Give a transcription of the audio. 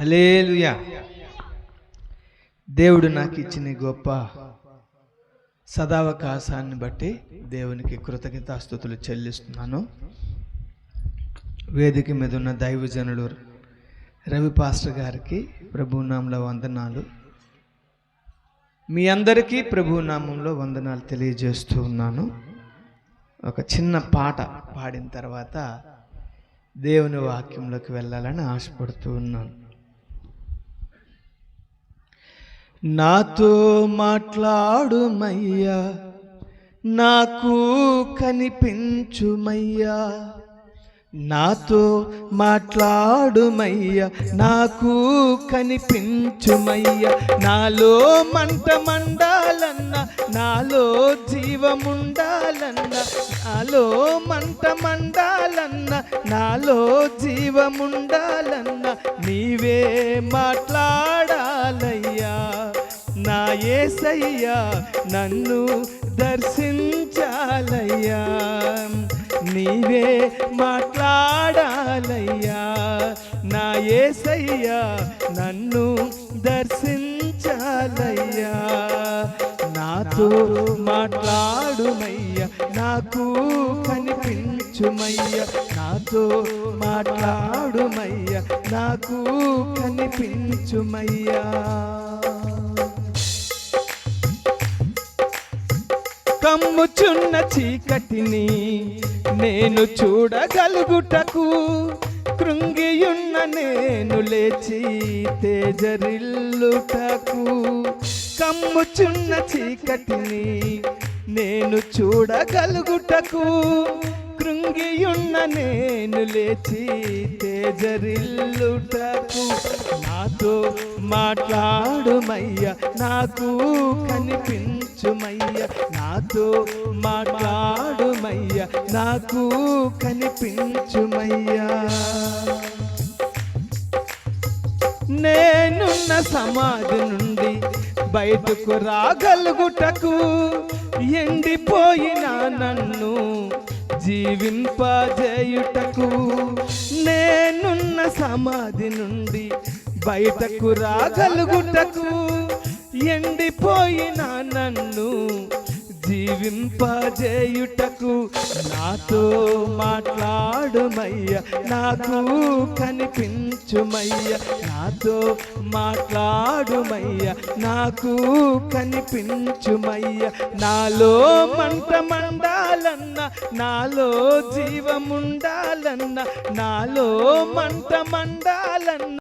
Hallelujah దేవుడు నాకు ఇచ్చిన గొప్ప సదావకాశాన్ని బట్టి దేవునికి కృతజ్ఞతాస్థుతులు చెల్లిస్తున్నాను. వేదిక మీద ఉన్న దైవజనుడు రవి పాస్టర్ గారికి ప్రభునామంలో వందనాలు. మీ అందరికీ ప్రభునామంలో వందనాలు తెలియజేస్తూ ఉన్నాను. ఒక చిన్న పాట పాడిన తర్వాత దేవుని వాక్యంలోకి వెళ్ళాలని ఆశపడుతూ ఉన్నాను. నాతో మాట్లాడుమయ్యా నాకు కనిపించుమయ్యా. నాతో మాట్లాడుమయ్యా నాకు కనిపించుమయ్యా. నాలో మంట మండాలన్న నాలో జీవముండాలన్న నాలో మంట మండాలన్న నాలో జీవముండాలన్న నీవే మాట్లాడు ఏసయ్యా నన్ను దర్శించాలయ్యా. నీవే మాట్లాడాలయ్యా. నా ఏసయ్యా నన్ను దర్శించాలయ్యా. నాతో మాట్లాడుమయ్యా నాకు కనిపించుమయ్యా. నాతో మాట్లాడుమయ్యా నాకు కనిపించుమయ్యా. కమ్ముచున్న చీకటిని నేను చూడగలుగుటకు కృంగియున్న నేను లేచి తేజరిల్లుటకు. కమ్ముచున్న చీకటిని నేను చూడగలుగుటకు కృంగియున్న నేను లేచి తేజరిల్లుటకు నాతో మాట్లాడుమయ్య నాకు కనిపించుమయ్య నాతో మాట్లాడుమయ్య నాకు కనిపించుమయ్యా. నేనున్న సమాధి నుండి బయటకు రాగలుగుటకు ఎండిపోయిన నన్ను జీవింపజేయుటకు నేనున్న సమాధి నుండి బయటకు రాగలుగుటకు ఎండిపోయిన నన్ను జీవింపజేయుటకు నాతో మాట్లాడుమయ్య. నాకు కనిపించుమయ్య. నాతో మాట్లాడుమయ్య. నాకు కనిపించుమయ్య. నాలో మంట మండాలన్న నాలో జీవముండాలన్న నాలో మంట మండాలన్న